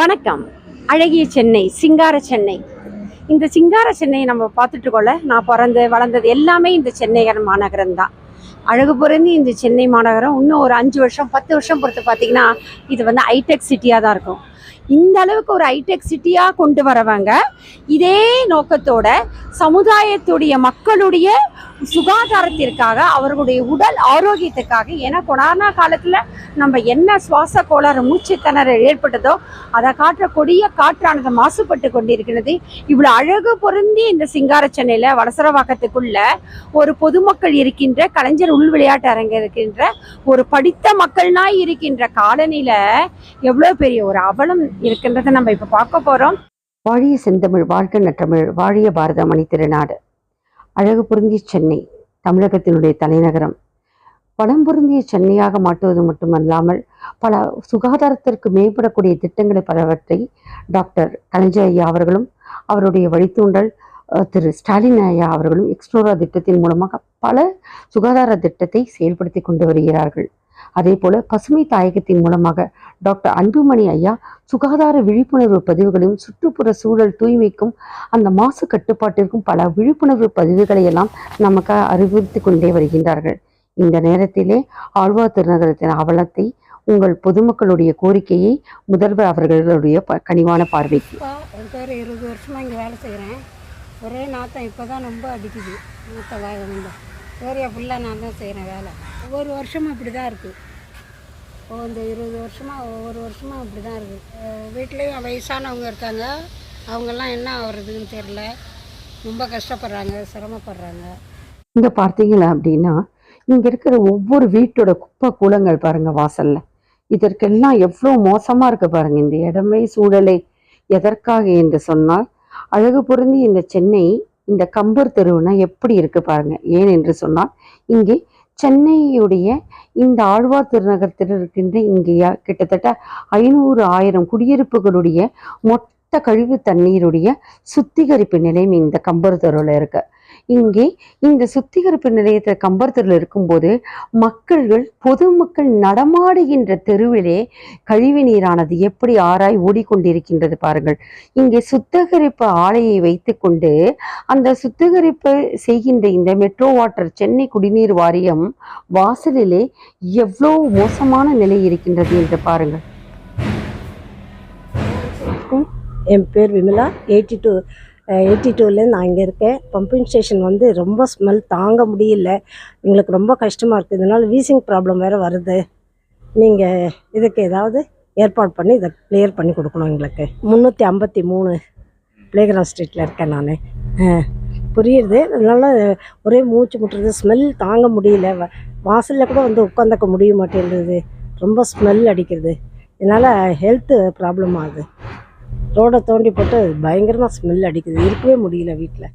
வணக்கம். அழகிய சென்னை சிங்கார சென்னை. இந்த சிங்கார சென்னையை நம்ம பார்த்துட்டு கொள்ள நான் பிறந்து வளர்ந்தது எல்லாமே இந்த சென்னை மாநகரம் தான். அழகு பொருந்தி இந்த சென்னை மாநகரம் இன்னும் ஒரு அஞ்சு வருஷம் பத்து வருஷம் பொறுத்து பார்த்தீங்கன்னா இது வந்து ஹைடெக் சிட்டியாக தான் இருக்கும். இந்த அளவுக்கு ஒரு ஹைடெக் சிட்டியாக கொண்டு வரவங்க இதே நோக்கத்தோட சமுதாயத்துடைய மக்களுடைய சுகாதாரத்திற்காக அவர்களுடைய உடல் ஆரோக்கியத்துக்காக ஏன்னா கொரோனா காலத்தில் நம்ம என்ன சுவாச கோளாறு மூச்சு திணறல் ஏற்பட்டதோ அதை காற்ற கொடிய காற்றானது மாசுபட்டு கொண்டிருக்கிறது. இவ்வளோ அழகு பொருந்தி இந்த சிங்கார சென்னையில் வடசரவாக்கத்துக்குள்ள ஒரு பொதுமக்கள் இருக்கின்ற கலைஞர் உள் விளையாட்டு அரங்கு இருக்கின்ற ஒரு படித்த மக்கள்னாய் இருக்கின்ற காலனியில் எவ்வளோ பெரிய ஒரு அவலம் இருக்கின்றதை நம்ம இப்போ பார்க்க போகிறோம் வாழிய செந்தமிழ் வாழ்க நற்றமிழ் வாழிய பாரதமணி திருநாடு. அழகு பொருந்திய சென்னை தமிழகத்தினுடைய தலைநகரம். பலம் பொருந்திய சென்னையாக மாற்றுவது மட்டுமல்லாமல் பல சுகாதாரத்திற்கு மேம்படக்கூடிய திட்டங்களை பலவற்றை டாக்டர் கலைஞர் ஐயா அவர்களும் அவருடைய வழித்தூண்டல் திரு ஸ்டாலின் ஐயா அவர்களும் எக்ஸ்ப்ளோரா திட்டத்தின் மூலமாக பல சுகாதார திட்டத்தை செயல்படுத்தி கொண்டு வருகிறார்கள். அதே போல பசுமை தாயகத்தின் மூலமாக டாக்டர் அன்புமணி ஐயா சுகாதார விழிப்புணர்வு பதிவுகளையும் சுற்றுப்புற சூழல் தூய்மைக்கும் அந்த மாசு கட்டுப்பாட்டிற்கும் பல விழிப்புணர்வு பதிவுகளை எல்லாம் நமக்கு அறிவுறுத்தி கொண்டே வருகின்றார்கள். இந்த நேரத்திலே ஆழ்வார் திருநகரத்தின் அவலத்தை உங்கள் பொதுமக்களுடைய கோரிக்கையை முதல்வர் அவர்களுடைய ப- கனிவான பார்வைக்கு. என் பேர் இருபது வருஷமாக இங்கே வேலை செய்கிறேன் ஒரே நாத்தம் இப்போ தான் ரொம்ப அடிக்குது. நாத்தம் ஏரியா ஃபுல்லாக நான் தான் செய்கிறேன் வேலை. ஒவ்வொரு வருஷமும் இப்படி தான் இருக்குது இந்த இருபது வருஷமாக ஒவ்வொரு வருஷமும் இப்படி தான் இருக்குது வீட்லேயும் வயசானவங்க இருக்காங்க. அவங்கெல்லாம் என்ன ஆகுறதுன்னு தெரில ரொம்ப கஷ்டப்படுறாங்க சிரமப்படுறாங்க. இங்கே பார்த்தீங்களா அப்படின்னா இங்கே இருக்கிற ஒவ்வொரு வீட்டோட குப்பை கூலங்கள் பாருங்கள் வாசலில். இதற்கெல்லாம் எவ்வளோ மோசமாக இருக்கு பாருங்கள் இந்த இடமே சூழலை. எதற்காக என்று சொன்னால் அழகு பொருந்தி இந்த சென்னை இந்த கம்பர் தெருவுனா எப்படி இருக்கு பாருங்க. ஏன் என்று சொன்னால் இங்கே சென்னையுடைய இந்த ஆழ்வார் திருநகரத்தில் இருக்கின்ற இங்கே கிட்டத்தட்ட ஐநூறு ஆயிரம் குடியிருப்புகளுடைய மொத்த கழிவு தண்ணீருடைய சுத்திகரிப்பு நிலையம் இந்த கம்பர் தெருவில் இருக்கு. இங்கே இந்த சுத்திகரிப்பு நிலையத்தில் கம்பர் இருக்கும்போது மக்கள்கள் பொதுமக்கள் நடமாடுகின்ற தெருவிலே கழிவு நீரானது எப்படி ஆராய் ஓடிக்கொண்டிருக்கின்றது பாருங்கள். இங்கே சுத்திகரிப்பு ஆலையை வைத்துக்கொண்டு அந்த சுத்திகரிப்பு செய்கின்ற இந்த மெட்ரோ வாட்டர் சென்னை குடிநீர் வாரியம் வாசலிலே எவ்வளோ மோசமான நிலை இருக்கின்றது என்று பாருங்கள். என் பேர் விமலா. எயிட்டி டூ எயிட்டி டூலேருந்து நான் இங்கே இருக்கேன். பம்பிங் ஸ்டேஷன் வந்து ரொம்ப ஸ்மெல் தாங்க முடியல. எங்களுக்கு ரொம்ப கஷ்டமாக இருக்குது இதனால் வீசிங் ப்ராப்ளம் வேறு வருது. நீங்கள் இதுக்கு ஏதாவது ஏற்பாடு பண்ணி இதை கிளியர் பண்ணி கொடுக்கணும் எங்களுக்கு. முந்நூற்றி ஐம்பத்தி மூணு பிளேகிரவுண்ட் ஸ்ட்ரீட்டில் இருக்கேன் நான். புரியுது. அதனால ஒரே மூச்சு முட்டுறது ஸ்மெல் தாங்க முடியல. வ- கூட வந்து உட்காந்துக்க முடிய மாட்டேங்குது. ரொம்ப ஸ்மெல் அடிக்கிறது இதனால் ஹெல்த்து ப்ராப்ளம் ஆகுது. ரோடை தோண்டி போட்டு பயங்கரமாக ஸ்மெல் அடிக்குது. இருக்கவே முடியல வீட்டில்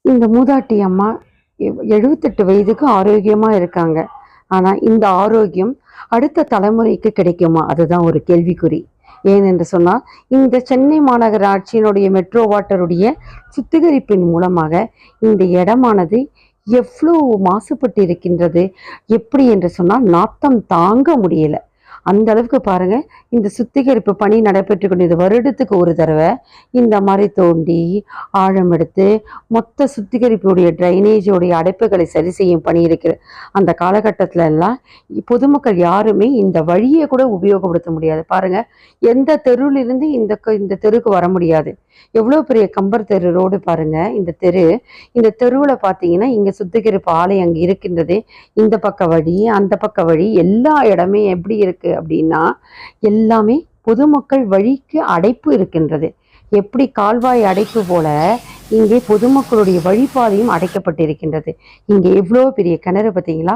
இந்த மூதாட்டி அம்மா எ- எழுபத்தெட்டு வயதுக்கு ஆரோக்கியமாக இருக்காங்க. ஆனால் இந்த ஆரோக்கியம் அடுத்த தலைமுறைக்கு கிடைக்குமா? அதுதான் ஒரு கேள்விக்குறி. ஏனென்று சொன்னால் இந்த சென்னை மாநகராட்சியினுடைய மெட்ரோ வாட்டருடைய சுத்திகரிப்பின் மூலமாக இந்த இடமானது எவ்வளோ மாசுபட்டு இருக்கின்றது எப்படி என்று சொன்னால் நாத்தம் தாங்க முடியலை. அந்த அளவுக்கு பாருங்க. இந்த சுத்திகரிப்பு பணி நடைபெற்று கொண்டது வருடத்துக்கு ஒரு தடவை இந்த மாதிரி தோண்டி ஆழம் எடுத்து மொத்த சுத்திகரிப்புடைய ட்ரைனேஜோடைய அடைப்புகளை சரி செய்யும் பணி இருக்கிற அந்த காலகட்டத்துல எல்லாம் பொதுமக்கள் யாருமே இந்த வழியை கூட உபயோகப்படுத்த முடியாது. பாருங்க எந்த தெருவிலிருந்து இந்த க- இந்த தெருவுக்கு வர முடியாது. எவ்வளோ பெரிய கம்பர் தெரு ரோடு பாருங்க. இந்த தெரு இந்த தெருவில் பார்த்தீங்கன்னா இங்கே சுத்திகரிப்பு ஆலை அங்கே இருக்கின்றது. இந்த பக்க வழி அந்த பக்க வழி எல்லா இடமே எப்படி இருக்கு? அப்படின்னா எல்லாமே பொதுமக்கள் வழிக்கு அடைப்பு இருக்கின்றது. எப்படி கால்வாய் அடைப்பு போல இங்கே பொதுமக்களுடைய வழிபாதையும் அடைக்கப்பட்டிருக்கின்றது. இங்கே எவ்வளோ பெரிய கிணறு பார்த்தீங்களா?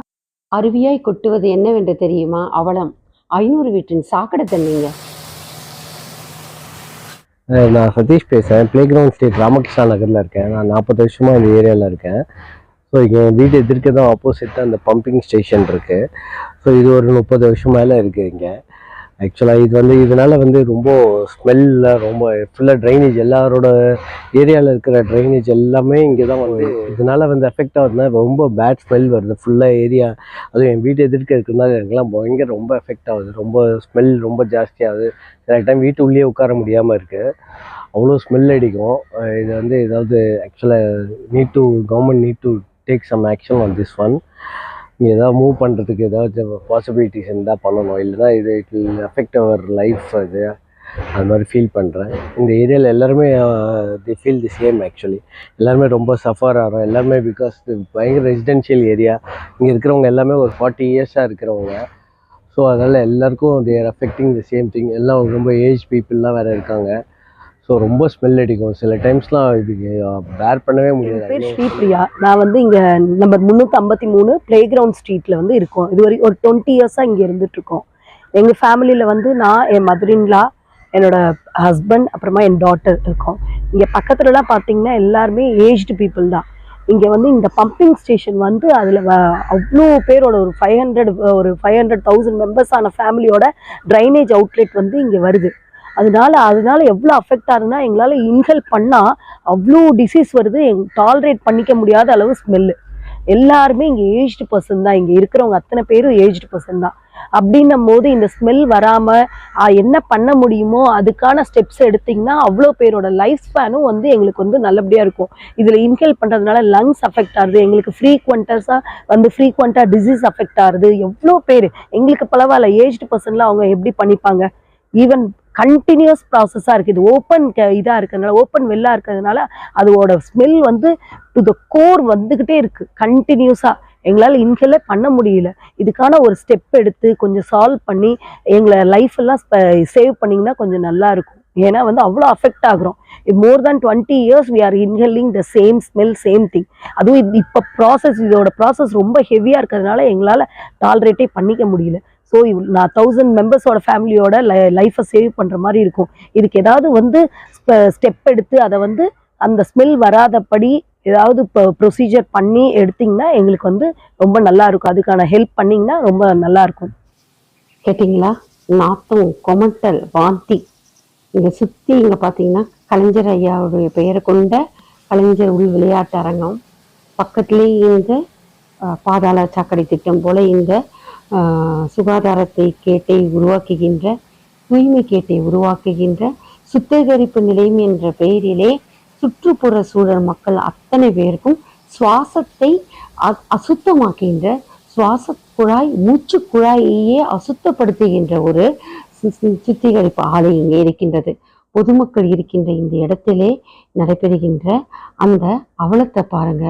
அருவியாய் கொட்டுவது என்னவென்று தெரியுமா? அவலம். ஐநூறு வீட்டின் சாக்கடை தண்ணிங்க. நான் சதீஷ் பேசுகிறேன் ப்ளே கிரவுண்ட் ஸ்ட்ரீட் ராமகிருஷ்ணா நகரில் இருக்கேன். நான் நாற்பது வருஷமாக இந்த ஏரியாவில் இருக்கேன். ஸோ இங்கே வீடு எதிர்க்க தான் ஆப்போசிட்டாக அந்த பம்பிங் ஸ்டேஷன் இருக்குது ஸோ இது ஒரு முப்பது வருஷம் மேலே இருக்குது இங்கே. ஆக்சுவலாக இது வந்து இதனால் வந்து ரொம்ப ஸ்மெல்ல ரொம்ப ஃபுல்லாக ட்ரைனேஜ் எல்லாரோட ஏரியாவில் இருக்கிற ட்ரைனேஜ் எல்லாமே இங்கே தான் வந்து இதனால வந்து எஃபெக்ட் ஆகுதுன்னா ரொம்ப பேட் ஸ்மெல் வருது. ஃபுல்லாக ஏரியா அதுவும் என் வீட்டு எதிர்க்க இருக்கிறதுனால எனக்குலாம் பயங்கர ரொம்ப எஃபெக்ட் ஆகுது. ரொம்ப ஸ்மெல் ரொம்ப ஜாஸ்தியாகுது சில டைம் வீட்டு உள்ளே உட்கார முடியாமல் இருக்குது அவ்வளோ ஸ்மெல் அடிக்கும். இது வந்து ஏதாவது ஆக்சுவலாக need to government need to take some action on this one இங்கே ஏதாவது மூவ் பண்ணுறதுக்கு ஏதாவது பாசிபிலிட்டிஸ் இருந்தால் பண்ணணும். இல்லைன்னா இது it will affect our life அது அது மாதிரி ஃபீல் பண்ணுறேன் இந்த ஏரியாவில் எல்லாருமே the feel the same actually எல்லாருமே ரொம்ப சஃபர் ஆகிறோம் எல்லாருமே பிகாஸ் பயங்கர ரெசிடென்ஷியல் ஏரியா இங்கே இருக்கிறவங்க எல்லாமே ஒரு ஃபார்ட்டி இயர்ஸாக இருக்கிறவங்க. ஸோ அதனால் எல்லாருக்கும் they're affecting the same thing எல்லாம் ரொம்ப ஏஜ் பீப்புளெலாம் வேறு இருக்காங்க. ஸோ ரொம்ப ஸ்மெல் அடிக்கும். சில டைம்ஸ்லாம் இது பேர் பண்ணவே முடியாது. பேர் ஸ்ரீபிரியா நான் வந்து இங்க நம்பர் முந்நூற்றி ஐம்பத்தி மூணு பிளே கிரவுண்ட் ஸ்ட்ரீட்ல வந்து இருக்கோம். இது வரை ஒரு டுவெண்ட்டி இயர்ஸாக இங்கே இருந்துட்டு இருக்கோம் எங்கள் ஃபேமிலியில் வந்து நான் என் மதரின்லா என்னோட ஹஸ்பண்ட் அப்புறமா என் டாட்டர் இருக்கோம். இங்கே பக்கத்துலலாம் பார்த்தீங்கன்னா எல்லாருமே ஏஜ்டு பீப்புள் தான். இங்கே வந்து இந்த பம்பிங் ஸ்டேஷன் வந்து அதில் அவ்வளோ பேரோட ஒரு ஃபைவ் ஹண்ட்ரட் ஒரு ஃபைவ் ஹண்ட்ரட் தௌசண்ட் மெம்பர்ஸ் ஆன ஃபேமிலியோட ட்ரைனேஜ் அவுட்லெட் வந்து இங்கே வருது. அதனால அதனால எவ்வளோ அஃபெக்ட் ஆகுதுன்னா எங்களால் இன்ஹெல் பண்ணால் அவ்வளோ டிசீஸ் வருது எங் டாலரேட் பண்ணிக்க முடியாத அளவு ஸ்மெல்லு எல்லாருமே இங்கே ஏஜ்டு பர்சன் தான். இங்கே இருக்கிறவங்க அத்தனை பேரும் ஏஜ்டு பர்சன் தான். அப்படின்னும் போது இந்த ஸ்மெல் வராமல் என்ன பண்ண முடியுமோ அதுக்கான ஸ்டெப்ஸ் எடுத்திங்கன்னா அவ்வளோ பேரோட லைஃப் ஸ்பேனும் வந்து எங்களுக்கு வந்து நல்லபடியாக இருக்கும். இதில் இன்ஹேல் பண்ணுறதுனால லங்ஸ் அஃபெக்ட் ஆகுது. எங்களுக்கு ஃப்ரீக்வெண்டர்ஸாக வந்து ஃப்ரீக்வெண்ட்டாக டிசீஸ் அஃபெக்ட் ஆகுது. எவ்வளோ பேர் எங்களுக்கு பரவாயில்ல ஏஜ்டு பர்சன்லாம் அவங்க எப்படி பண்ணிப்பாங்க? ஈவன் கண்டினியூஸ் ப்ராசஸாக இருக்குது. இது ஓப்பன் இதாக இருக்கிறதுனால ஓப்பன் வெல்லாக இருக்கிறதுனால அதோட ஸ்மெல் வந்து டு த கோர் வந்துக்கிட்டே இருக்குது கண்டினியூஸாக எங்களால் இன்ஹெல்லே பண்ண முடியல. இதுக்கான ஒரு ஸ்டெப் எடுத்து கொஞ்சம் சால்வ் பண்ணி எங்களை லைஃப் எல்லாம் சேவ் பண்ணிங்கன்னா கொஞ்சம் நல்லா இருக்கும். ஏன்னா வந்து அவ்வளோ affect ஆகுறோம். More than twenty years we are inhaling the same smell same thing அதுவும் இப்போ ப்ராசஸ் இதோட ப்ராசஸ் ரொம்ப ஹெவியாக இருக்கிறதுனால எங்களால் டாலரேட்டே பண்ணிக்க முடியல. ஸோ நான் தௌசண்ட் மெம்பர்ஸோட ஃபேமிலியோட லைஃப்பை சேவ் பண்ணுற மாதிரி இருக்கும். இதுக்கு ஏதாவது வந்து ஸ்டெப் எடுத்து அதை வந்து அந்த ஸ்மெல் வராதபடி ஏதாவது இப்போ ப்ரொசீஜர் பண்ணி எடுத்தீங்கன்னா எங்களுக்கு வந்து ரொம்ப நல்லா இருக்கும். அதுக்கான ஹெல்ப் பண்ணிங்கன்னா ரொம்ப நல்லா இருக்கும். கேட்டிங்களா? நாத்தம் கொமட்டல் வாந்தி. இங்கே சுற்றி இங்கே பார்த்தீங்கன்னா கலைஞர் ஐயாவுடைய பெயரை கொண்ட கலைஞர் உள் விளையாட்டு அரங்கம். பக்கத்துலேயே இங்கே பாதாள சாக்கடை திட்டம் போல் இந்த சுகாதாரத்தை கேட்டை உருவாக்குகின்ற தூய்மை கேட்டை உருவாக்குகின்ற சுத்திகரிப்பு நிலையம் என்ற பெயரிலே சுற்றுப்புற சூழல் மக்கள் அத்தனை பேருக்கும் சுவாசத்தை அசுத்தமாக்குகின்ற சுவாச குழாய் மூச்சு குழாயையே அசுத்தப்படுத்துகின்ற ஒரு சுத்திகரிப்பு ஆலை இங்கே இருக்கின்றது. பொதுமக்கள் இருக்கின்ற இந்த இடத்திலே நடைபெறுகின்ற அந்த அவலத்தை பாருங்க.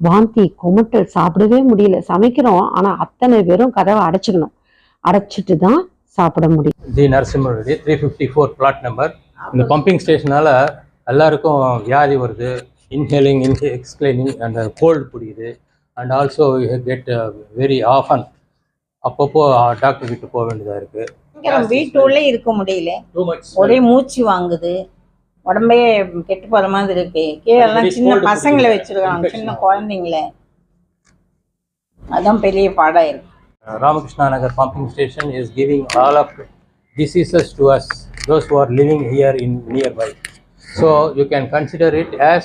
வாந்தி குமட்டல் சாப்பிடவே முடியல. சமைக்கிறோம் ஆனா அத்தனை பேரும் கதவை அடைச்சிக்கணும் அடைச்சிட்டு தான் சாப்பிட முடியும். G Narasimha three fifty four flat number இந்த பம்பிங் ஸ்டேஷனால் எல்லாருக்கும் வியாதி வருது. இன்ஹேலிங் இன்ஹே எக்ஸ்பிளைனிங் அண்ட் கோல்டு பிடிக்குது and also get very often அப்பப்போ uh, டாக்டர் கிட்ட போக வேண்டியதாக இருக்குது நம்ம வீட்டுள்ளே இருக்க முடியல ஒரே மூச்சு வாங்குது உடம்பே கெட்டு போற மாதிரி இருக்கு கீழே எல்லாம் Very சின்ன பசங்களை. வச்சிருக்காங்க சின்ன. குழந்தைங்கள அதான் பெரிய பாடா இருக்கு Ramakrishna Nagar pumping station is giving all of diseases to us, those who are living here in nearby. So you can consider it as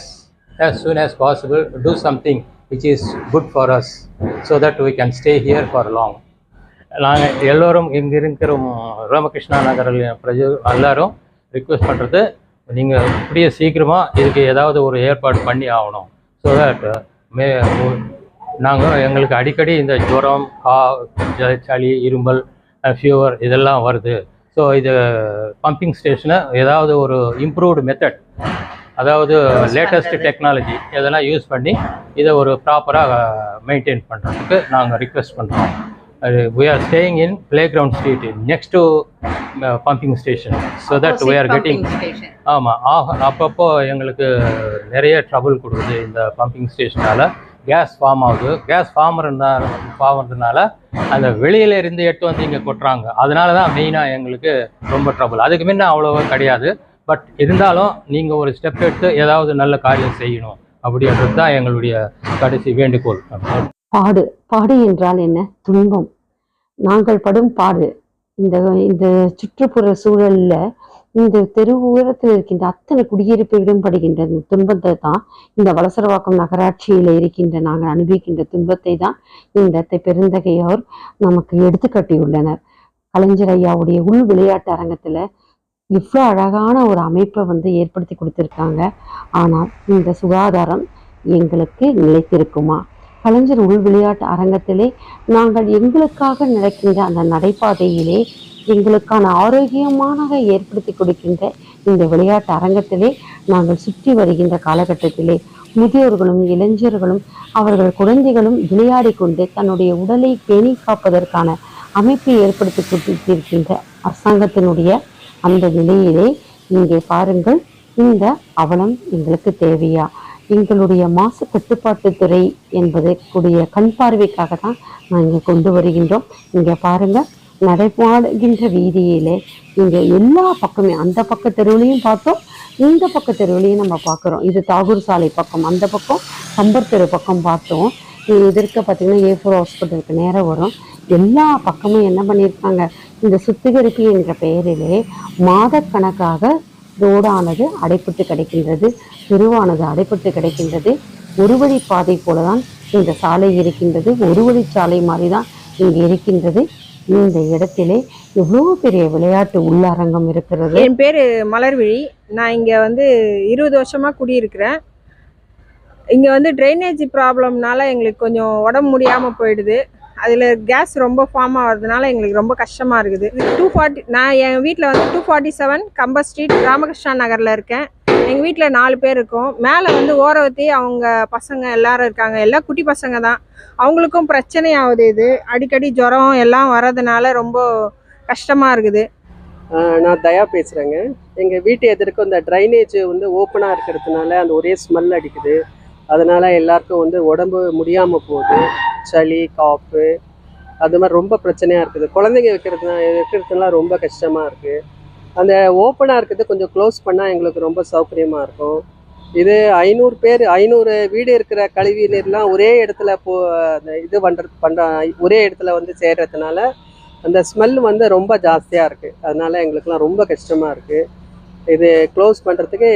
as soon as possible, do something which is good for us, so that we can stay here for long. நாங்கள் எல்லோரும் இங்கே இருக்கிற ராமகிருஷ்ணா நகரில் பிரஜ எல்லாரும் request பண்ணுறது நீங்கள் இப்படியே சீக்கிரமாக இதுக்கு ஏதாவது ஒரு ஏற்பாடு பண்ணி ஆகணும். ஸோ தட் மே நாங்கள் எங்களுக்கு அடிக்கடி இந்த ஜுரம் கா சளி இருமல் ஃபீவர் இதெல்லாம் வருது. ஸோ இது பம்பிங் ஸ்டேஷனை ஏதாவது ஒரு இம்ப்ரூவ்டு மெத்தட் அதாவது லேட்டஸ்ட் டெக்னாலஜி இதெல்லாம் யூஸ் பண்ணி இதை ஒரு ப்ராப்பராக மெயின்டைன் பண்ணுறதுக்கு நாங்கள் ரிக்வெஸ்ட் பண்ணுறோம் we are staying in playground street next to uh, pumping station. So that we are getting ஆமாம் ஆக அப்பப்போ எங்களுக்கு நிறைய ட்ரபிள் கொடுக்குது இந்த பம்பிங் ஸ்டேஷனால் கேஸ் ஃபார்ம் ஆகுது. கேஸ் ஃபார்ம் இருந்தால் ஃபார்ம்றதுனால அந்த வெளியில இருந்து எடுத்து வந்து இங்கே கொட்டுறாங்க. அதனால தான் மெயினாக எங்களுக்கு ரொம்ப ட்ரபிள் அதுக்கு முன்ன அவ்வளோவா கிடையாது. பட் இருந்தாலும் நீங்கள் ஒரு ஸ்டெப் எடுத்து ஏதாவது நல்ல காரியம் செய்யணும். அப்படின்றது தான் எங்களுடைய கடைசி வேண்டுகோள். பாடு. பாடு என்றால் என்ன? துன்பம். நாங்கள் படும் பாடு. இந்த இந்த சுற்றுப்புற சூழல்ல இந்த தெரு ஓரத்தில் இருக்கின்ற அத்தனை குடியிருப்புகளும் படுகின்ற இந்த துன்பத்தை தான் இந்த வலசரவாக்கம் நகராட்சியில் இருக்கின்ற நாங்கள் அனுபவிக்கின்ற துன்பத்தை தான் இந்த பெருந்தகையோர் நமக்கு எடுத்துக்காட்டியுள்ளனர் கலைஞர் ஐயாவுடைய உள் விளையாட்டு அரங்கத்தில் இவ்வளோ அழகான ஒரு அமைப்பை வந்து ஏற்படுத்தி கொடுத்துருக்காங்க. ஆனால் இந்த சுகாதாரம் எங்களுக்கு நிலைத்திருக்குமா? கலைஞர் உள் விளையாட்டு அரங்கத்திலே நாங்கள் எங்களுக்காக நடக்கின்ற அந்த நடைபாதையிலே எங்களுக்கான ஆரோக்கியமாக ஏற்படுத்தி கொடுக்கின்ற இந்த விளையாட்டு அரங்கத்திலே நாங்கள் சுற்றி வருகின்ற காலகட்டத்திலே முதியோர்களும் இளைஞர்களும் அவர்கள் குழந்தைகளும் விளையாடி கொண்டு தன்னுடைய உடலை பேணி காப்பதற்கான அமைப்பை ஏற்படுத்தி கொடுத்திருக்கின்ற அரசாங்கத்தினுடைய அந்த நிலையிலே இங்கே பாருங்கள் இந்த அவலம் எங்களுக்கு தேவையா? எங்களுடைய மாசு கட்டுப்பாட்டுத் துறை என்பது கூடிய கண் பார்வைக்காக தான் நான் இங்கே கொண்டு வருகின்றோம். இங்கே பாருங்கள் நடைபாடுகின்ற வீதியிலே இங்கே எல்லா பக்கமே அந்த பக்க தெருவிலையும் பார்த்தோம் இந்த பக்க தெருவிலையும் நம்ம பார்க்குறோம். இது தாகூர் சாலை பக்கம் அந்த பக்கம் சம்பர் தெரு பக்கம் பார்த்தோம். இது எதிர்க்க பார்த்தீங்கன்னா ஏ ஃபோர் ஹாஸ்பிட்டலுக்கு நேரம் வரும். எல்லா பக்கமும் என்ன பண்ணியிருக்காங்க? இந்த சுத்திகரிப்பு என்ற பெயரிலே மாதக்கணக்காக ரோடானது அடைப்பட்டு கிடைக்கின்றது தெருவானது அடைப்பட்டு கிடைக்கின்றது. ஒரு வழி பாதை போல தான் இந்த சாலை இருக்கின்றது. ஒரு வழி சாலை மாதிரி தான் இங்கே இருக்கின்றது. இந்த இடத்திலே எவ்வளோ பெரிய விளையாட்டு உள்ளரங்கம் இருக்கிறது. என் பேர் மலர்விழி. நான் இங்கே வந்து இருபது வருஷமாக குடியிருக்கிறேன். இங்கே வந்து ட்ரைனேஜ் ப்ராப்ளம்னால எங்களுக்கு கொஞ்சம் உடம்பு முடியாமல் போயிடுது. அதில் கேஸ் ரொம்ப ஃபார்ம் ஆகிறதுனால எங்களுக்கு ரொம்ப கஷ்டமாக இருக்குது. டூ ஃபார்ட்டி நான் என் வீட்டில் வந்து two forty seven Kamba street Ramakrishna நகரில் இருக்கேன். எங்கள் வீட்டில் நாலு பேர் இருக்கோம். மேலே வந்து ஓரவத்தி அவங்க பசங்க எல்லாரும் இருக்காங்க. எல்லாம் குட்டி பசங்க தான். அவங்களுக்கும் பிரச்சனை ஆகுது இது. அடிக்கடி ஜுரம் எல்லாம் வர்றதுனால ரொம்ப கஷ்டமாக இருக்குது. நான் தயா பேசுகிறேங்க எங்கள் வீட்டு எதிர்க்க இந்த ட்ரைனேஜ் வந்து ஓப்பனாக இருக்கிறதுனால அந்த ஒரே ஸ்மெல் அடிக்குது. அதனால் எல்லாருக்கும் வந்து உடம்பு முடியாமல் போகுது. சளி காப்பு அது மாதிரி ரொம்ப பிரச்சனையாக இருக்குது. குழந்தைங்க வைக்கிறதுனா வைக்கிறதுலாம் ரொம்ப கஷ்டமாக இருக்குது அந்த ஓப்பனாக இருக்கிறது கொஞ்சம் க்ளோஸ் பண்ணால் எங்களுக்கு ரொம்ப சௌகரியமாக இருக்கும். இது ஐநூறு பேர் ஐநூறு வீடு இருக்கிற கழிவு நீர்லாம் ஒரே இடத்துல போ அந்த இது பண்ணுறது பண்ணுற ஒரே இடத்துல வந்து சேர்றதுனால அந்த ஸ்மெல் வந்து ரொம்ப ஜாஸ்தியாக இருக்குது அதனால் எங்களுக்குலாம் ரொம்ப கஷ்டமாக இருக்குது இது க்ளோஸ் பண்ணுறதுக்கு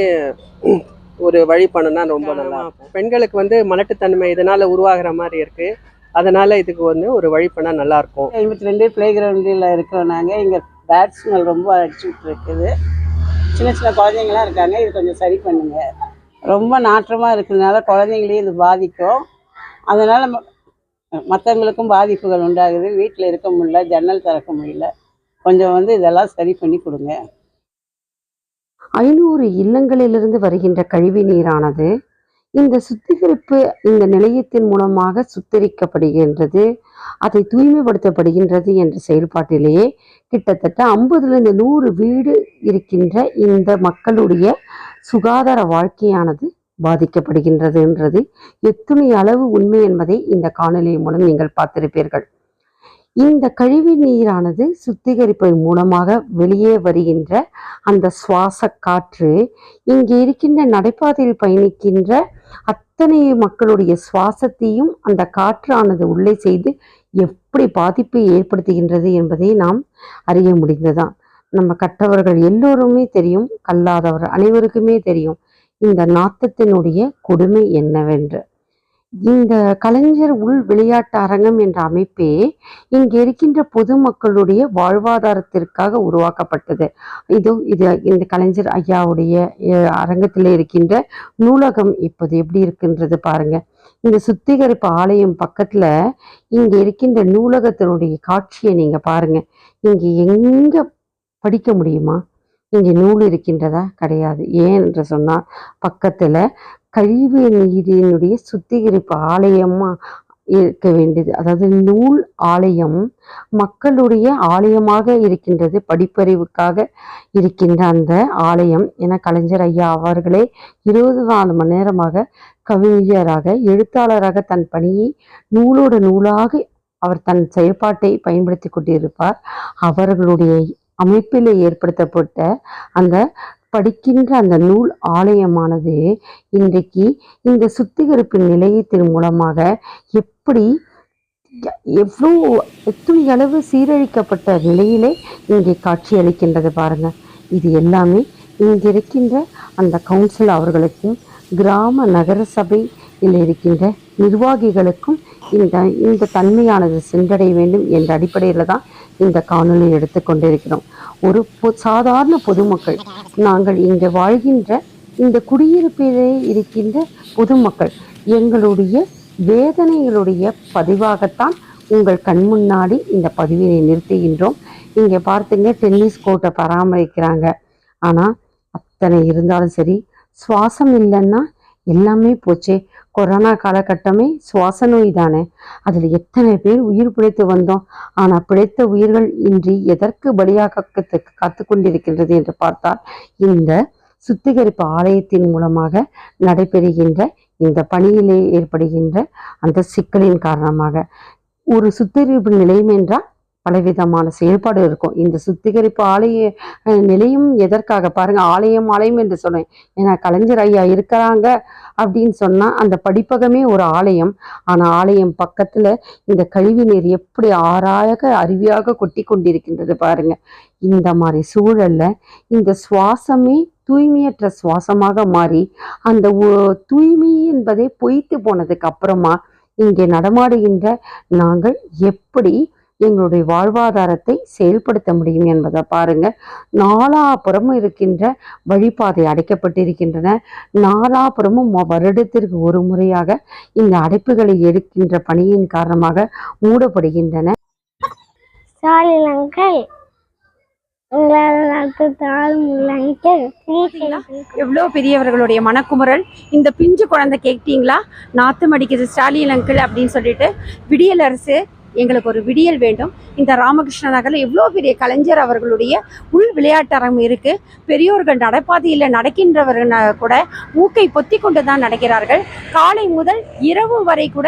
ஒரு வழி பண்ணுனா ரொம்ப நல்லா இருக்கும். பெண்களுக்கு வந்து மலட்டுத்தன்மை இதனால் உருவாகிற மாதிரி இருக்குது அதனால் இதுக்கு வந்து ஒரு வழி பண்ணால் நல்லாயிருக்கும் ஐம்பத்தி ரெண்டு ப்ளே கிரவுண்டில் இருக்கிறோம் நாங்கள் இங்கே பேட் ஸ்மெல் ரொம்ப அடிச்சுட்டு இருக்குது. சின்ன சின்ன குழந்தைங்களாம் இருக்காங்க. இது கொஞ்சம் சரி பண்ணுங்க. ரொம்ப நாற்றமாக இருக்கிறதுனால குழந்தைங்களையும் இது பாதிக்கும். அதனால் மற்றவங்களுக்கும் பாதிப்புகள் உண்டாகுது. வீட்டில் இருக்க முடியல ஜன்னல் திறக்க முடியல. கொஞ்சம் வந்து இதெல்லாம் சரி பண்ணி கொடுங்க. ஐநூறு இல்லங்களிலிருந்து வருகின்ற கழிவு நீரானது இந்த சுத்திகரிப்பு இந்த நிலையத்தின் மூலமாக சுத்திகரிக்கப்படுகின்றது. அதை தூய்மைப்படுத்தப்படுகின்றது என்ற செயல்பாட்டிலேயே கிட்டத்தட்ட ஐம்பதுலேருந்து நூறு வீடு இருக்கின்ற இந்த மக்களுடைய சுகாதார வாழ்க்கையானது பாதிக்கப்படுகின்றதுன்றது. எத்துணை அளவு உண்மை என்பதை இந்த காணொலி மூலம் நீங்கள் பார்த்திருப்பீர்கள். இந்த கழிவு நீரானது சுத்திகரிப்பை மூலமாக வெளியே வருகின்ற அந்த சுவாச காற்று இங்கே இருக்கின்ற நடைபாதையில் பயணிக்கின்ற அத்தனை மக்களுடைய சுவாசத்தையும் அந்த காற்றானது உள்ளே செய்து எப்படி பாதிப்பை ஏற்படுத்துகின்றது என்பதை நாம் அறிய முடிந்ததுதான். நம்ம கற்றவர்கள் எல்லோருமே தெரியும் கல்லாதவர் அனைவருக்குமே தெரியும் இந்த நாத்தத்தினுடைய கொடுமை என்னவென்று. இந்த கலைஞர் உள் விளையாட்டு அரங்கம் என்ற அமைப்பே இங்கே இருக்கின்ற பொதுமக்களுடைய வாழ்வாதாரத்திற்காக உருவாக்கப்பட்டது. இதோ இது இந்த கலைஞர் ஐயாவுடைய அரங்கத்தில் இருக்கின்ற நூலகம் இப்போது எப்படி இருக்கின்றது பாருங்க. இந்த சுத்திகரிப்பு ஆலயம் பக்கத்துல இங்க இருக்கின்ற நூலகத்தினுடைய காட்சியை நீங்க பாருங்க. இங்க எங்க படிக்க முடியுமா? இங்கே நூல் இருக்கின்றதா? கிடையாது. ஏன் என்று சொன்னால் பக்கத்துல கழிவு நீரினுடைய சுத்திகரிப்பு ஆலயமா இருக்க வேண்டியது. அதாவது நூல் ஆலயம் மக்களுடைய ஆலயமாக இருக்கின்றது படிப்பறிவுக்காக இருக்கின்ற அந்த ஆலயம். என கலைஞர் ஐயா அவர்களே இருபது நாலு மணி நேரமாக கவிஞராக எழுத்தாளராக தன் பணியை நூலோட நூலாக அவர் தன் செயல்பாட்டை பயன்படுத்தி கொண்டிருப்பார். அவர்களுடைய அமைப்பில் ஏற்படுத்தப்பட்ட அந்த படிக்கின்ற அந்த நூல் ஆலயமானது இன்றைக்கு இந்த சுத்திகரிப்பின் நிலையத்தின் மூலமாக எப்படி எவ்வளோ எத்துணி அளவு சீரழிக்கப்பட்ட நிலையிலே இங்கே காட்சி அளிக்கின்றது பாருங்க. இது எல்லாமே இங்கே இருக்கின்ற அந்த கவுன்சில் அவர்களுக்கும் கிராம நகர சபையில் இருக்கின்ற நிர்வாகிகளுக்கும் இந்த இந்த தன்மையானது சென்றடைய வேண்டும் என்ற அடிப்படையில் தான் இந்த காணொலி எடுத்துக்கொண்டிருக்கிறோம் ஒரு பொ சாதாரண பொதுமக்கள் நாங்கள் இங்கே வாழ்கின்ற இந்த குடியிருப்பிலே இருக்கின்ற பொதுமக்கள் எங்களுடைய வேதனைகளுடைய பதிவாகத்தான் உங்கள் கண் முன்னாடி இந்த பதிவினை நிறுத்துகின்றோம். இங்கே பார்த்தீங்க டென்னிஸ் கோர்ட்டை பராமரிக்கிறாங்க. ஆனால் அத்தனை இருந்தாலும் சரி சுவாசம் இல்லைன்னா எல்லாமே போச்சே. கொரோனா காலகட்டமே சுவாச நோய் தானே. அதில் எத்தனை பேர் உயிர் பிழைத்து வந்தோம். ஆனால் பிழைத்த உயிர்கள் இன்றி எதற்கு பலியாக காத்து காத்து கொண்டிருக்கின்றது என்று பார்த்தால் இந்த சுத்திகரிப்பு ஆலயத்தின் மூலமாக நடைபெறுகின்ற இந்த பணியிலே ஏற்படுகின்ற அந்த சிக்கலின் காரணமாக. ஒரு சுத்திகரிப்பு நிலையம் என்றால் பலவிதமான செயல்பாடு இருக்கும். இந்த சுத்திகரிப்பு ஆலய நிலையும் நிலையம் எதற்காக? பாருங்க ஆலயம் ஆலயம் என்று சொன்னேன். ஏன்னா கலைஞர் ஐயா இருக்கிறாங்க அப்படின்னு சொன்னா அந்த படிப்பகமே ஒரு ஆலயம். ஆனா ஆலயம் பக்கத்துல இந்த கழிவு நீர் எப்படி ஆறாக அருவியாக கொட்டி கொண்டிருக்கின்றது பாருங்க. இந்த மாதிரி சூழல்ல இந்த சுவாசமே தூய்மையற்ற சுவாசமாக மாறி அந்த தூய்மை என்பதே பொய்த்து போனதுக்கு அப்புறமா இங்கே நடமாடுகின்ற நாங்கள் எப்படி எங்களுடைய வாழ்வாதாரத்தை செயல்படுத்த முடியும் என்பதை பாருங்க. நாலாபுறமும் இருக்கின்ற வழிபாதை அடைக்கப்பட்டிருக்கின்றன. நாலாபுறமும் வருடத்திற்கு ஒரு முறையாக இந்த அடைப்புகளை எடுக்கின்ற பணியின் காரணமாக மூடப்படுகின்றன. எவ்வளோ பெரியவர்களுடைய மனக்குமுறல். இந்த பிஞ்சு குழந்தை கேட்டீங்களா? நாத்தம் அடிக்குது ஸ்டாலின் அங்கிள் அப்படின்னு சொல்லிட்டு விடியல் அரசு எங்களுக்கு ஒரு விடியல் வேண்டும். இந்த ராமகிருஷ்ண நகரில் எவ்வளோ பெரிய கலைஞர் அவர்களுடைய உள் விளையாட்டரங்கம் இருக்குது பெரியோர்கள் நடைபாதையில் நடக்கின்றவர்கள் கூட மூக்கை பொத்தி கொண்டு தான் நடக்கிறார்கள். காலை முதல் இரவு வரை கூட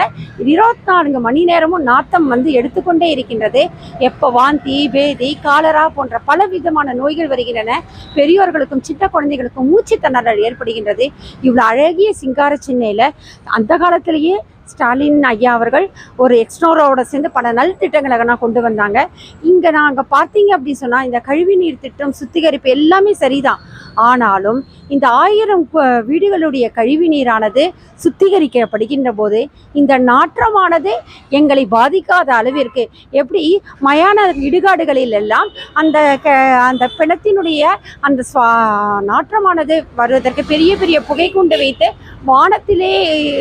இருபத்தி நான்கு மணி நேரமும் நாத்தம் வந்து எடுத்துக்கொண்டே இருக்கின்றது. எப்போ வாந்தி பேதி காலரா போன்ற பல விதமான நோய்கள் வருகின்றன. பெரியோர்களுக்கும் சின்ன குழந்தைகளுக்கும் மூச்சு திணறல் ஏற்படுகின்றது. இவ்வளோ அழகிய சிங்கார சென்னையில் அந்த காலத்திலேயே ஸ்டாலின் ஐயா அவர்கள் ஒரு எக்ஸ்னோரோட சேர்ந்து பல நல்திட்டங்களை நான் கொண்டு வந்தாங்க. இங்கே நாங்கள் பார்த்தீங்க அப்படின்னு சொன்னால் இந்த கழிவுநீர் திட்டம் சுத்திகரிப்பு எல்லாமே சரிதான். ஆனாலும் இந்த ஆயிரம் வீடுகளுடைய கழிவு நீரானது சுத்திகரிக்கப்படுகின்ற போது இந்த நாற்றமானது எங்களை பாதிக்காத அளவிற்கு எப்படி மயான இடுகாடுகளில் எல்லாம் அந்த க அந்த பிணத்தினுடைய அந்த நாற்றமானது வருவதற்கு பெரிய பெரிய புகை குண்டு வைத்து வானத்திலே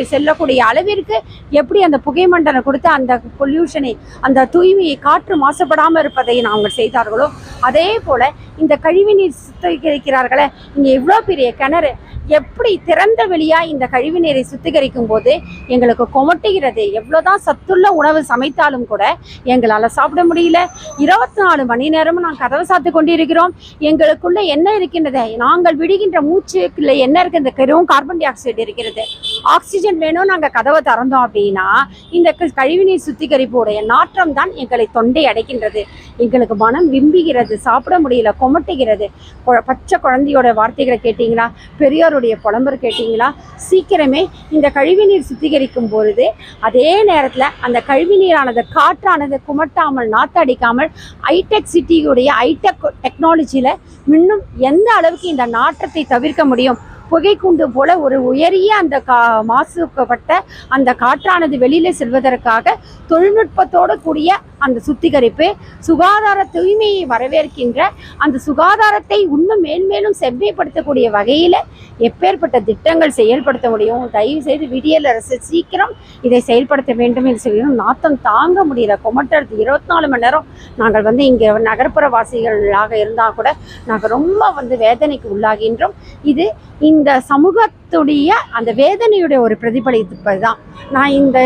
செல்லக்கூடிய அளவிற்கு எப்படி அந்த புகை மண்டலம் கொடுத்து அந்த பொல்யூஷனை அந்த தூய்மையை காற்று மாசுபடாமல் இருப்பதை நாங்கள் செய்தார்களோ அதே போல இந்த கழிவுநீர் சுத்திகரிக்கிறார்களே இங்கே இவ்வளோ பெரிய கிணறு எப்படி திறந்த வெளியா இந்த கழிவு நீரை சுத்திகரிக்கும் போது எங்களுக்கு கொமட்டுகிறது? எவ்வளோதான் சத்துள்ள உணவு சமைத்தாலும் கூட எங்களால் சாப்பிட முடியல. இருபத்தி நாலு மணி நேரமும் நாங்கள் கதவை சாத்து கொண்டிருக்கிறோம். எங்களுக்குள்ள என்ன இருக்கின்றது? நாங்கள் விடுகின்ற மூச்சுக்குள்ள என்ன இருக்கின்ற கரும் கார்பன் டை ஆக்சைடு இருக்கிறது. ஆக்சிஜன் வேணும் நாங்கள் கதவை திறந்தோம் அப்படின்னா இந்த க- கழிவுநீர் சுத்திகரிப்புடைய நாற்றம் தான் எங்களை தொண்டை அடைக்கின்றது. எங்களுக்கு மனம் விம்புகிறது சாப்பிட முடியல கொமட்டுகிறது. பச்சை குழந்தைய குழந்தையோட வார்த்தைகளை கேட்டிங்களா? பெரியோருடைய புலம்பர் கேட்டிங்களா? சீக்கிரமே இந்த கழிவுநீர் சுத்திகரிக்கும் பொழுது அதே நேரத்தில் அந்த கழிவுநீரானது காற்றானது குமட்டாமல் நாத்தடிக்காமல் ஹைடெக் சிட்டியுடைய ஹைடெக் டெக்னாலஜியில் இன்னும் எந்த அளவுக்கு இந்த நாற்றத்தை தவிர்க்க முடியும்? புகைக்குண்டு போல ஒரு உயரிய அந்த கா மாசுக்கப்பட்ட அந்த காற்றானது வெளியில் செல்வதற்காக தொழில்நுட்பத்தோடு கூடிய அந்த சுத்திகரிப்பு சுகாதார தூய்மையை வரவேற்கின்ற அந்த சுகாதாரத்தை இன்னும் மேன்மேலும் செவ்மைப்படுத்தக்கூடிய வகையில் எப்பேற்பட்ட திட்டங்கள் செயல்படுத்த முடியும். தயவு செய்து விடியல் அரசு சீக்கிரம் இதை செயல்படுத்த வேண்டும் என்று சொல்லியும் நாத்தம் தாங்க முடியல. கொமட்டது இருபத்தி நாலு மணி நேரம் நாங்கள் வந்து இங்கே நகர்ப்புற வாசிகளாக இருந்தால் கூட நாங்கள் ரொம்ப வந்து வேதனைக்கு உள்ளாகின்றோம். இது இந்த சமூகத்துடைய அந்த வேதனையுடைய ஒரு பிரதிபலிப்பு தான். நான் இந்த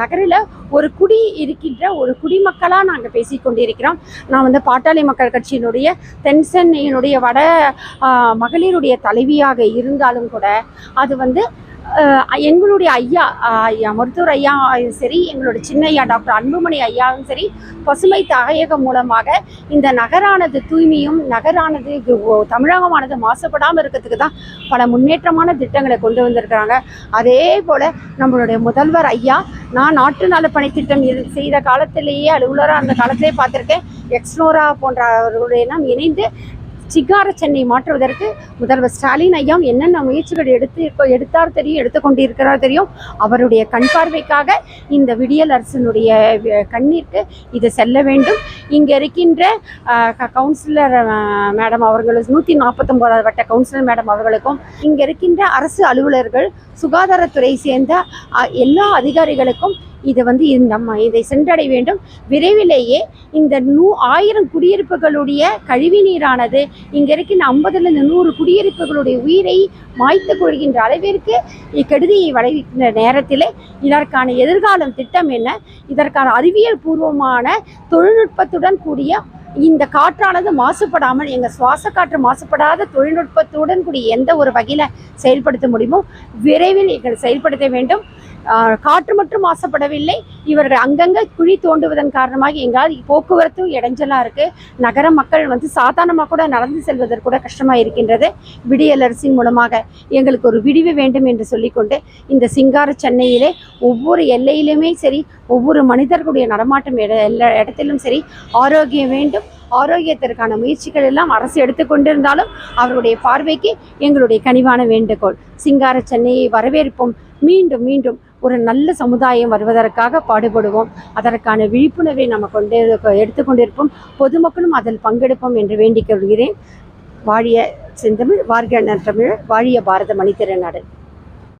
நகரில் ஒரு குடி இருக்கின்ற ஒரு குடிமக்களாக நாங்கள் பேசி கொண்டிருக்கிறோம். நான் வந்து பாட்டாளி மக்கள் கட்சியினுடைய தென் சென்னையினுடைய வட மகளிருடைய தலைவியாக இருந்தாலும் கூட அது வந்து எங்களுடைய ஐயா ஐயா மருத்துவர் ஐயா சரி எங்களுடைய சின்ன ஐயா டாக்டர் அன்புமணி ஐயாவும் சரி பசுமை தகையகம் மூலமாக இந்த நகரானது தூய்மையும் நகரானது தமிழகமானது மாசுபடாமல் இருக்கிறதுக்கு தான் பல முன்னேற்றமான திட்டங்களை கொண்டு வந்திருக்கிறாங்க. அதே போல் நம்மளுடைய முதல்வர் ஐயா நான் நாட்டு நலப்பணி திட்டம் செய்த காலத்திலேயே அலுவலராக அந்த காலத்திலே பார்த்துருக்கேன். எக்ஸ்னோரா போன்றவர்களுடைய நாம் இணைந்து சிகார சென்னை மாற்றுவதற்கு முதல்வர் ஸ்டாலின் ஐயா என்னென்ன முயற்சிகள் எடுத்து எடுத்தார் தெரியும் எடுத்துக்கொண்டிருக்கிறார் தெரியும் அவருடைய கண் பார்வைக்காக இந்த விடியல் அரசனுடைய கண்ணிற்கு இது செல்ல வேண்டும். இங்கே இருக்கின்ற கவுன்சிலர் மேடம் அவர்களும் நூற்றி நாற்பத்தொம்போதாவது வட்ட கவுன்சிலர் மேடம் அவர்களுக்கும் இங்கே இருக்கின்ற அரசு அலுவலர்கள் சுகாதாரத்துறை சேர்ந்த எல்லா அதிகாரிகளுக்கும் இது வந்து நம்ம இதை சென்றடைய வேண்டும். விரைவிலேயே இந்த நூ ஆயிரம் குடியிருப்புகளுடைய கழிவு நீரானது இங்கே இருக்கின்ற ஐம்பதுலேருந்து நூறு குடியிருப்புகளுடைய உயிரை மாய்த்து கொள்கின்ற அளவிற்கு இக்கெடுதியை விளைவிக்கின்ற நேரத்தில் இதற்கான எதிர்காலம் திட்டம் என்ன? இதற்கான அறிவியல் பூர்வமான தொழில்நுட்பத்துடன் கூடிய இந்த காற்றானது மாசுபடாமல் எங்கள் சுவாச காற்று மாசுபடாத தொழில்நுட்பத்துடன் கூடிய எந்த ஒரு வகையில் செயல்படுத்த முடியுமோ விரைவில் எங்கள் செயல்படுத்த வேண்டும். காற்று மட்டும் மாசப்படவில்லை இவர்கள் அங்கங்கே குழி தோண்டுவதன் காரணமாக எங்களால் போக்குவரத்தும் இடைஞ்சலாக இருக்குது நகர மக்கள் வந்து சாதாரணமாக கூட நடந்து செல்வதற்கு கூட கஷ்டமாக இருக்கின்றது. விடியல் அரசின் மூலமாக எங்களுக்கு ஒரு விடிவு வேண்டும் என்று சொல்லிக்கொண்டு இந்த சிங்கார சென்னையிலே ஒவ்வொரு எல்லையிலுமே சரி ஒவ்வொரு மனிதர்களுடைய நடமாட்டம் இட எல்லா இடத்திலும் சரி ஆரோக்கியம் வேண்டும். ஆரோக்கியத்திற்கான முயற்சிகள் எல்லாம் அரசு எடுத்துக்கொண்டிருந்தாலும் அவருடைய பார்வைக்கு எங்களுடைய கனிவான வேண்டுகோள். சிங்கார சென்னையை வரவேற்போம். மீண்டும் மீண்டும் ஒரு நல்ல சமுதாயம் வருவதற்காக பாடுபடுவோம். அதற்கான விழிப்புணர்வை நம்ம கொண்டு எடுத்துக்கொண்டிருப்போம். பொதுமக்களும் அதில் பங்கெடுப்போம் என்று வேண்டிக் கொள்கிறேன். வாழிய செந்தமிழ் வார்க தமிழ் வாழிய பாரத மணித்திரநாடு